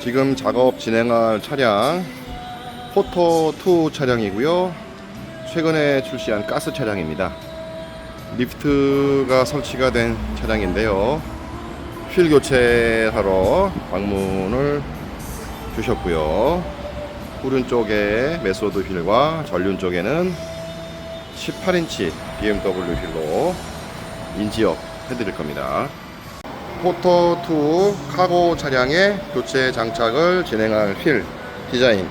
지금 작업 진행할 차량 포토2 차량이고요. 최근에 출시한 가스 차량입니다. 리프트가 설치가 된 차량인데요. 휠 교체하러 방문을 주셨고요. 오른쪽에 메소드 휠과 전륜 쪽에는 18인치 BMW 휠로 인지업 해드릴 겁니다. 포토2 카고 차량의 교체 장착을 진행할 휠 디자인.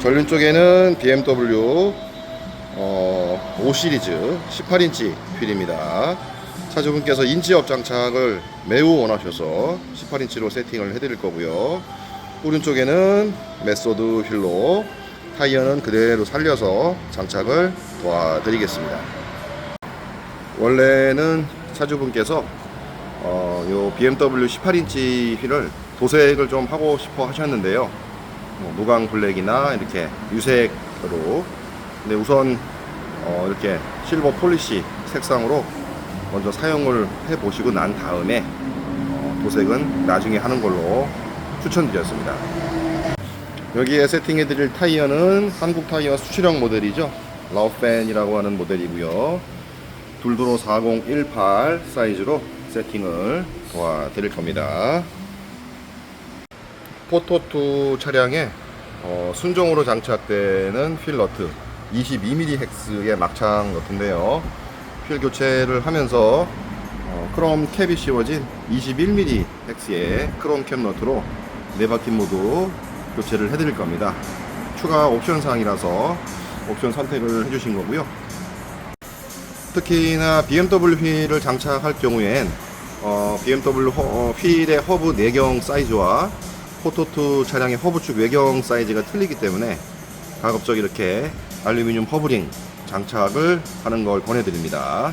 전륜 쪽에는 BMW 어, 5 시리즈 18인치 휠입니다. 차주분께서 인지업 장착을 매우 원하셔서 18인치로 세팅을 해드릴 거고요. 오른쪽에는 메소드 휠로 타이어는 그대로 살려서 장착을 도와드리겠습니다. 원래는 차주분께서 어, 요 BMW 18인치 휠을 도색을 좀 하고 싶어 하셨는데요. 뭐 무광 블랙이나 이렇게 유색으로. 근데 우선 어, 이렇게 실버 폴리시 색상으로 먼저 사용을 해 보시고 난 다음에 어, 도색은 나중에 하는 걸로 추천드렸습니다. 여기에 세팅해 드릴 타이어는 한국 타이어 수출형 모델이죠. 라우펜이라고 하는 모델이고요. 둘도로 4018 사이즈로 세팅을 도와드릴 겁니다. 포토2 차량에 어, 순정으로 장착되는 휠 너트 22mm 헥스의 막창 너트인데요. 휠 교체를 하면서 어, 크롬 캡이 씌워진 21mm 헥스의 크롬 캡 너트로 네 바퀴 모두 교체를 해드릴 겁니다. 추가 옵션 사항이라서 옵션 선택을 해주신 거고요. 특히나 BMW 휠을 장착할 경우엔 어, BMW 허, 어, 휠의 허브 내경 사이즈와 포토2 차량의 허브축 외경 사이즈가 틀리기 때문에 가급적 이렇게 알루미늄 허브링 장착을 하는 걸 권해드립니다.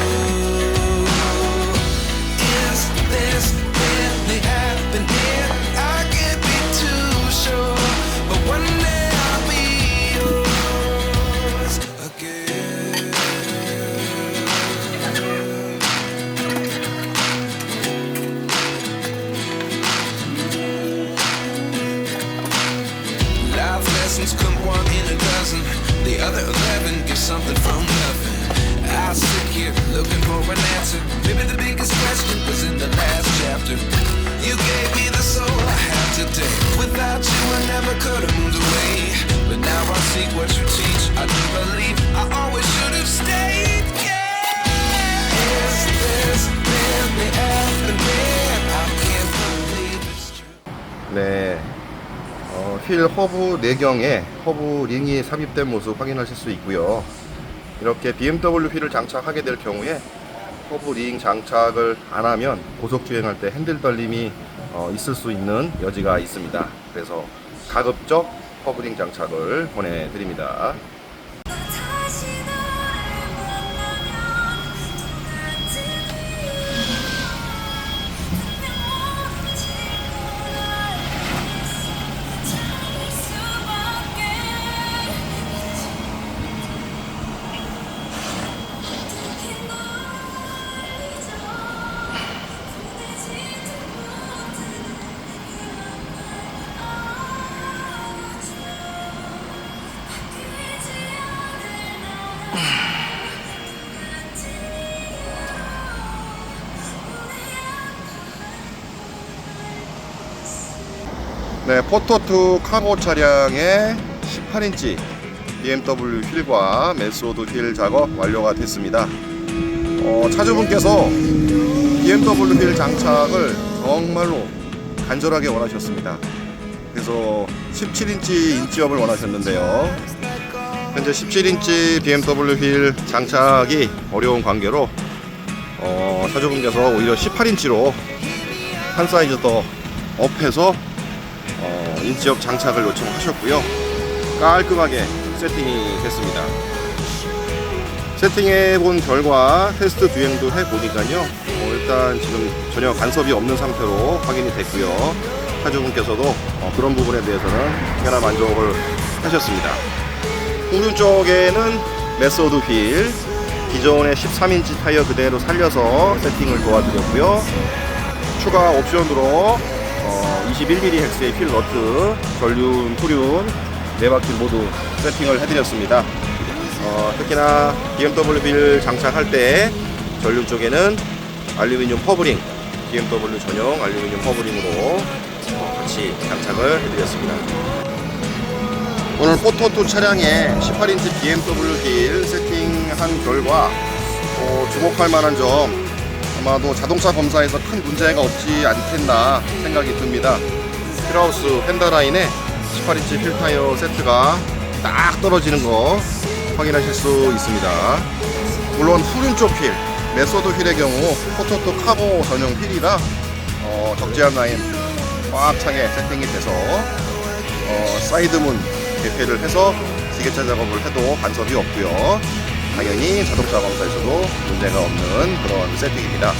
네. 어, 휠 허브 내경에 허브 링이 삽입된 모습 확인하실 수 있고요. 이렇게 BMW 휠을 장착하게 될 경우에 허브 링 장착을 안 하면 고속 주행할 때 핸들 떨림이 어, 있을 수 있는 여지가 있습니다. 그래서 가급적 허브 링 장착을 권해드립니다. 네, 포토2 카고 차량의 18인치 BMW 휠과 메소드 휠 작업 완료가 됐습니다. 어, 차주분께서 BMW 휠 장착을 정말로 간절하게 원하셨습니다. 주인분께서 17인치 인지업을 원하셨는데요. 현재 17인치 BMW 휠 장착이 어려운 관계로 어, 차주분께서 오히려 18인치로 한 사이즈 더 업해서 어, 인지업 장착을 요청하셨고요. 깔끔하게 세팅이 됐습니다. 세팅해 본 결과 테스트 비행도 해 보니까요. 어, 일단 지금 전혀 간섭이 없는 상태로 확인이 됐고요. 차주분께서도 어, 그런 부분에 대해서는 꽤나 만족을 하셨습니다. 후륜 쪽에는 메소드 휠 기존의 13인치 타이어 그대로 살려서 세팅을 도와드렸고요. 추가 옵션으로 어, 21mm 헬스의 휠 너트, 전륜, 후륜 네 바퀴 모두 세팅을 해드렸습니다. 어, 특히나 BMW 휠 장착할 때 전륜 쪽에는 알루미늄 퍼블링, BMW 전용 알루미늄 퍼블링으로 어, 같이 장착을 해드렸습니다. 오늘 포토2 차량에 18인치 BMW 휠 세팅한 결과 어, 주목할 만한 점 아마도 자동차 검사에서 큰 문제가 없지 않겠나 생각이 듭니다. 힐하우스 펜더라인에 18인치 휠 타이어 세트가 딱 떨어지는 거 확인하실 수 있습니다. 물론 후륜 쪽 휠, 메소드 휠의 경우 포토2 카보 전용 휠이라 어, 적재한 라인 꽉 차게 세팅이 돼서 어, 사이드문 개폐를 해서 지게차 작업을 해도 간섭이 없고요. 당연히 자동차 검사에서도 문제가 없는 그런 세팅입니다.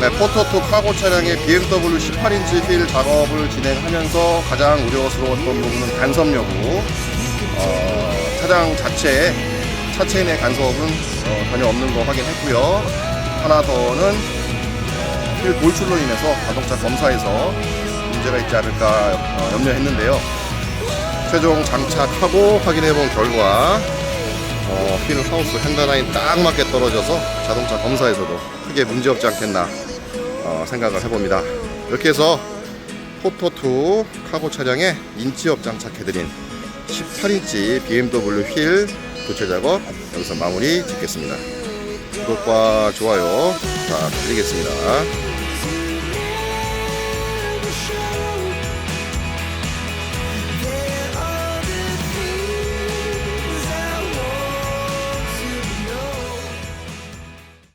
네, 포토2 카고 차량의 BMW 18인치 휠 작업을 진행하면서 가장 우려스러웠던 부분은 간섭 여부. 어, 차량 자체에 차체 내 간섭은 어, 전혀 없는 거 확인했고요. 하나 더는 어, 휠 돌출로 인해서 자동차 검사에서 문제가 있지 않을까 어, 염려했는데요. 최종 장착하고 확인해 본 결과 어, 휠 하우스 핸들라인 딱 맞게 떨어져서 자동차 검사에서도 크게 문제 없지 않겠나 어, 생각을 해봅니다. 이렇게 해서 포토2 카고 차량에 인치업 장착해드린 18인치 BMW 휠 교체 작업 여기서 마무리 짓겠습니다. 구독과 좋아요 부탁드리겠습니다.